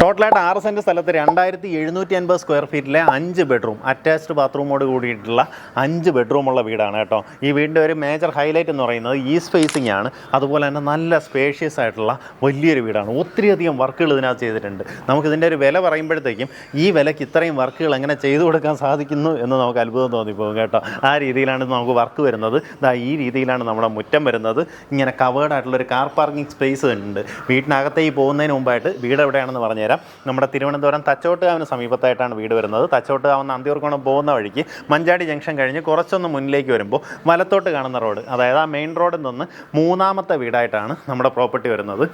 ടോട്ടലായിട്ട് ആറ് സെന്റ് സ്ഥലത്ത് രണ്ടായിരത്തി എഴുന്നൂറ്റി അൻപത് സ്ക്വയർ ഫീറ്റിലെ അഞ്ച് ബെഡ്റൂം അറ്റാച്ച്ഡ് ബാത്റൂമോട് കൂടിയിട്ടുള്ള അഞ്ച് ബെഡ്റൂമുള്ള വീടാണ് കേട്ടോ. ഈ വീടിന്റെ ഒരു മേജർ ഹൈലൈറ്റ് എന്ന് പറയുന്നത് ഈ സ്പേസിംഗ് ആണ്. അതുപോലെ തന്നെ നല്ല സ്പേഷ്യസ് ആയിട്ടുള്ള വലിയൊരു വീടാണ്. ഒത്തിരിയധികം വർക്കുകൾ ഇതിനകത്ത് ചെയ്തിട്ടുണ്ട്. നമുക്കിതിന്റെ ഒരു വില പറയുമ്പോഴത്തേക്കും ഈ വിലയ്ക്ക് ഇത്രയും വർക്കുകൾ എങ്ങനെ ചെയ്തു കൊടുക്കാൻ സാധിക്കുന്നു എന്ന് നമുക്ക് അത്ഭുതം തോന്നിപ്പോകും കേട്ടോ. ആ രീതിയിലാണ് നമുക്ക് വർക്ക് വരുന്നത്. ഇതാ ഈ രീതിയിലാണ് നമ്മുടെ മുറ്റം വരുന്നത്. ഇങ്ങനെ കവേർഡ് ആയിട്ടുള്ള ഒരു കാർ പാർക്കിംഗ് സ്പേസ് ഉണ്ട്. വീട്ടിനകത്തേക്ക് പോകുന്നതിന് മുമ്പായിട്ട് വീട് എവിടെയാണെന്ന് പറഞ്ഞുതരാം. നമ്മുടെ തിരുവനന്തപുരം തച്ചോട്ടുകാവിന് സമീപത്തായിട്ടാണ് വീട് വരുന്നത്. തച്ചോട്ടുകാവുന്ന അന്തിയൂർക്കോണം പോകുന്ന വഴിക്ക് മഞ്ചാടി ജംഗ്ഷൻ കഴിഞ്ഞ് കുറച്ചൊന്ന് മുന്നിലേക്ക് വരുമ്പോൾ വലത്തോട്ട് കാണുന്ന റോഡ് അതായത് ആ മെയിൻ റോഡിൽ നിന്ന് മൂന്നാമത്തെ വീടായിട്ടാണ് നമ്മുടെ പ്രോപ്പർട്ടി വരുന്നത്.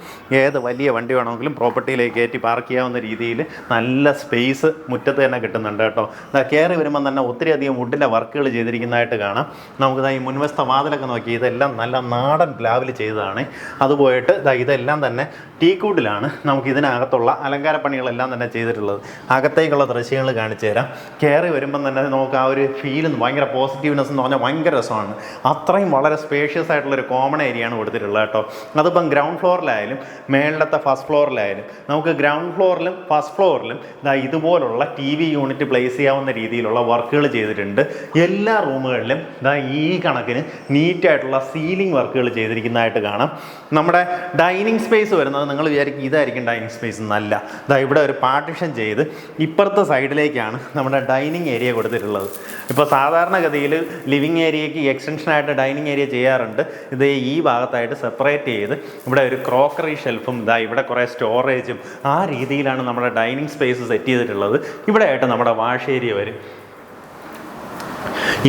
ഏത് വലിയ വണ്ടി വേണമെങ്കിലും പ്രോപ്പർട്ടിയിലേക്ക് കയറ്റി പാർക്ക് ചെയ്യാവുന്ന രീതിയിൽ നല്ല സ്പേസ് മുറ്റത്ത് തന്നെ കിട്ടുന്നുണ്ട് കേട്ടോ. കയറി വരുമ്പോൾ തന്നെ ഒത്തിരി അധികം വുഡിന്റെ വർക്കുകൾ ചെയ്തിരിക്കുന്നതായിട്ട് കാണാം. നമുക്ക് ഈ മുൻവശത്തെ വാതിലൊക്കെ നോക്കി ഇതെല്ലാം നല്ല നാടൻ പ്ലാവിൽ ചെയ്തതാണ്. അതുപോയിട്ട് ഇതെല്ലാം തന്നെ ടീക്കൂട്ടിലാണ് നമുക്ക് ഇതിനകത്തുള്ള അലങ്കാര പണികളെല്ലാം തന്നെ ചെയ്തിട്ടുള്ളത്. അകത്തേക്കുള്ള ദൃശ്യങ്ങൾ കാണിച്ചു തരാം. കയറി വരുമ്പം തന്നെ നമുക്ക് ആ ഒരു ഫീൽ ഭയങ്കര പോസിറ്റീവ്നെസ് എന്ന് പറഞ്ഞാൽ ഭയങ്കര രസമാണ്. അത്രയും വളരെ സ്പേഷ്യസ് ആയിട്ടുള്ള ഒരു കോമൺ ഏരിയയാണ് കൊടുത്തിട്ടുള്ളത് കേട്ടോ. അതിപ്പം ഗ്രൗണ്ട് ഫ്ലോറിലായാലും മേളിലത്തെ ഫസ്റ്റ് ഫ്ലോറിലായാലും നമുക്ക് ഗ്രൗണ്ട് ഫ്ലോറിലും ഫസ്റ്റ് ഫ്ലോറിലും ഇതാ ഇതുപോലുള്ള ടി വി യൂണിറ്റ് പ്ലേസ് ചെയ്യാവുന്ന രീതിയിലുള്ള വർക്കുകൾ ചെയ്തിട്ടുണ്ട്. എല്ലാ റൂമുകളിലും ഇതാ ഈ കണക്കിന് നീറ്റായിട്ടുള്ള സീലിംഗ് വർക്കുകൾ ചെയ്തിരിക്കുന്നതായിട്ട് കാണാം. നമ്മുടെ ഡൈനിങ് സ്പേസ് വരുന്നത് നിങ്ങൾ വിചാരിക്കും ഇതായിരിക്കും ഡൈനിങ് സ്പേസ് എന്നല്ല. ഇതാ ഇവിടെ ഒരു പാർട്ടിഷൻ ചെയ്ത് ഇപ്പുറത്തെ സൈഡിലേക്കാണ് നമ്മുടെ ഡൈനിങ് ഏരിയ കൊടുത്തിട്ടുള്ളത്. ഇപ്പോൾ സാധാരണഗതിയിൽ ലിവിങ് ഏരിയയ്ക്ക് എക്സ്റ്റൻഷനായിട്ട് ഡൈനിങ് ഏരിയ ചെയ്യാറുണ്ട്. ഇത് ഈ ഭാഗത്തായിട്ട് സെപ്പറേറ്റ് ചെയ്ത് ഇവിടെ ഒരു ക്രോക്കറി ഷെൽഫും ഇതാ ഇവിടെ കുറേ സ്റ്റോറേജും ആ രീതിയിലാണ് നമ്മുടെ ഡൈനിങ് സ്പേസ് സെറ്റ് ചെയ്തിട്ടുള്ളത്. ഇവിടെ ആയിട്ട് നമ്മുടെ വാഷ് ഏരിയ വരും.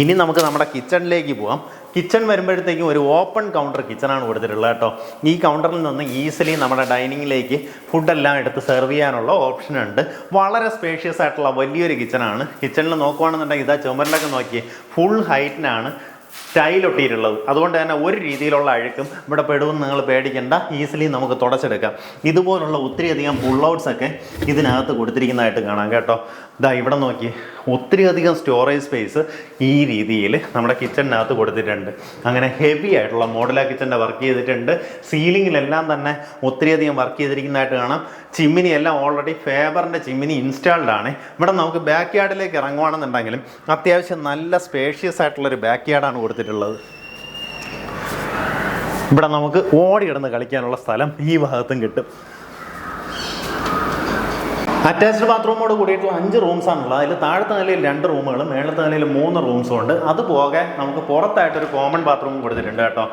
ഇനി നമുക്ക് നമ്മുടെ കിച്ചണിലേക്ക് പോവാം. കിച്ചൺ വരുമ്പോഴത്തേക്കും ഒരു ഓപ്പൺ കൗണ്ടർ കിച്ചണാണ് കൊടുത്തിട്ടുള്ളത് കേട്ടോ. ഈ കൗണ്ടറിൽ നിന്ന് ഈസിലി നമ്മുടെ ഡൈനിങ്ങിലേക്ക് ഫുഡെല്ലാം എടുത്ത് സെർവ് ചെയ്യാനുള്ള ഓപ്ഷൻ ഉണ്ട്. വളരെ സ്പേഷ്യസ് ആയിട്ടുള്ള വലിയൊരു കിച്ചണാണ് കിച്ചണിൽ നോക്കുവാണെന്നുണ്ടെങ്കിൽ ഇതാ ചുമരിലൊക്കെ നോക്കി ഫുൾ ഹൈറ്റിനാണ് സ്റ്റൈലൊട്ടിയിട്ടുള്ളത് അതുകൊണ്ട് തന്നെ ഒരു രീതിയിലുള്ള അഴുക്കും ഇവിടെ പെടുമെന്ന് നിങ്ങൾ പേടിക്കേണ്ട. ഈസിലി നമുക്ക് തുടച്ചെടുക്കാം. ഇതുപോലുള്ള ഒത്തിരിയധികം പുൾ ഔട്ട്സ് ഒക്കെ ഇതിനകത്ത് കൊടുത്തിരിക്കുന്നതായിട്ട് കാണാം കേട്ടോ. ഇതാ ഇവിടെ നോക്കി ഒത്തിരിയധികം സ്റ്റോറേജ് സ്പേസ് ഈ രീതിയിൽ നമ്മുടെ കിച്ചണിനകത്ത് കൊടുത്തിട്ടുണ്ട്. അങ്ങനെ ഹെവി ആയിട്ടുള്ള മോഡലാ കിച്ചന്റെ വർക്ക് ചെയ്തിട്ടുണ്ട്. സീലിങ്ങിലെല്ലാം തന്നെ ഒത്തിരിയധികം വർക്ക് ചെയ്തിരിക്കുന്നതായിട്ട് കാണാം. ചിമ്മിനി എല്ലാം ഓൾറെഡി ഫേബറിന്റെ ചിമ്മിനി ഇൻസ്റ്റാൾഡ് ആണ്. ഇവിടെ നമുക്ക് ബാക്ക് യാർഡിലേക്ക് ഇറങ്ങുവാണെന്നുണ്ടെങ്കിലും അത്യാവശ്യം നല്ല സ്പേഷ്യസ് ആയിട്ടുള്ളൊരു ബാക്ക് യാർഡാണ് കൊടുത്തിട്ടുള്ളത്. ഇവിടെ നമുക്ക് ഓടിയിടന്ന് കളിക്കാനുള്ള സ്ഥലം ഈ ഭാഗത്തും കിട്ടും. അറ്റാച്ച്ഡ് ബാത്റൂമോട് കൂടിയിട്ടുള്ള അഞ്ച് റൂംസ് ആണുള്ളത്. അതിൽ താഴത്തെ നിലയിൽ രണ്ട് റൂമുകളും മേളത്തെ നിലയിൽ മൂന്ന് റൂംസും ഉണ്ട്. അതുപോകെ നമുക്ക് പുറത്തായിട്ടൊരു കോമൺ ബാത്റൂം കൊടുത്തിട്ടുണ്ട് കേട്ടോ.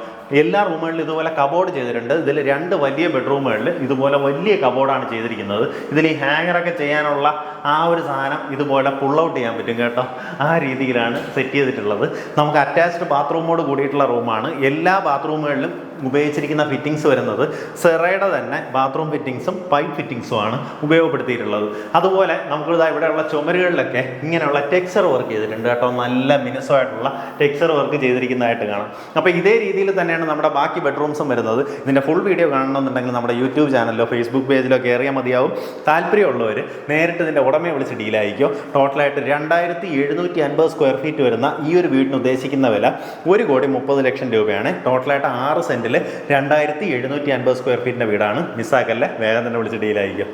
എല്ലാ റൂമുകളിലും ഇതുപോലെ കബോർഡ് ചെയ്തിട്ടുണ്ട്. ഇതിൽ രണ്ട് വലിയ ബെഡ്റൂമുകളിൽ ഇതുപോലെ വലിയ കബോർഡാണ് ചെയ്തിരിക്കുന്നത്. ഇതിൽ ഈ ഹാങ്ങറൊക്കെ ചെയ്യാനുള്ള ആ ഒരു സാധനം ഇതുപോലെ പുൾ ഔട്ട് ചെയ്യാൻ പറ്റും കേട്ടോ. ആ രീതിയിലാണ് സെറ്റ് ചെയ്തിട്ടുള്ളത്. നമുക്ക് അറ്റാച്ച്ഡ് ബാത്റൂമോട് കൂടിയിട്ടുള്ള റൂമാണ് എല്ലാ ബാത്റൂമുകളിലും ഉപയോഗിച്ചിരിക്കുന്ന ഫിറ്റിങ്സ് വരുന്നത് സെറയുടെ തന്നെ ബാത്റൂം ഫിറ്റിങ്സും പൈപ്പ് ഫിറ്റിങ്സും ആണ് ഉപയോഗപ്പെടുത്തിയിട്ടുള്ളത്. അതുപോലെ നമുക്കിതാ ഇവിടെയുള്ള ചുമരുകളിലൊക്കെ ഇങ്ങനെയുള്ള ടെക്സ്ചർ വർക്ക് ചെയ്തിട്ടുണ്ട് കേട്ടോ. നല്ല മിനുസമായിട്ടുള്ള ടെക്സ്ചർ വർക്ക് ചെയ്തിരിക്കുന്നതായിട്ട് കാണാം. അപ്പോൾ ഇതേ രീതിയിൽ തന്നെയാണ് നമ്മുടെ ബാക്കി ബെഡ്റൂംസും വരുന്നത്. ഇതിന്റെ ഫുൾ വീഡിയോ കാണണമെന്നുണ്ടെങ്കിൽ നമ്മുടെ യൂട്യൂബ് ചാനലിലോ ഫേസ്ബുക്ക് പേജിലോ കയറിയാൽ മതിയാവും. താല്പര്യമുള്ളവർ നേരിട്ട് ഇതിന്റെ ഉടമയെ വിളിച്ച് ഡീലായിരിക്കും ടോട്ടലായിട്ട് രണ്ടായിരത്തി എഴുന്നൂറ്റി അൻപത് സ്ക്വയർ ഫീറ്റ് വരുന്ന ഈ ഒരു വീടിന് ഉദ്ദേശിക്കുന്ന വില ഒരു കോടി മുപ്പത് ലക്ഷം രൂപയാണ്. ടോട്ടലായിട്ട് ആറ് സെന്റിൽ രണ്ടായിരത്തി എഴുന്നൂറ്റി അൻപത് സ്ക്വയർ ഫീറ്റിന്റെ വീടാണ്. മിസ്സാക്കല്ല വേഗം തന്നെ വിളിച്ച് ഡീലായിരിക്കും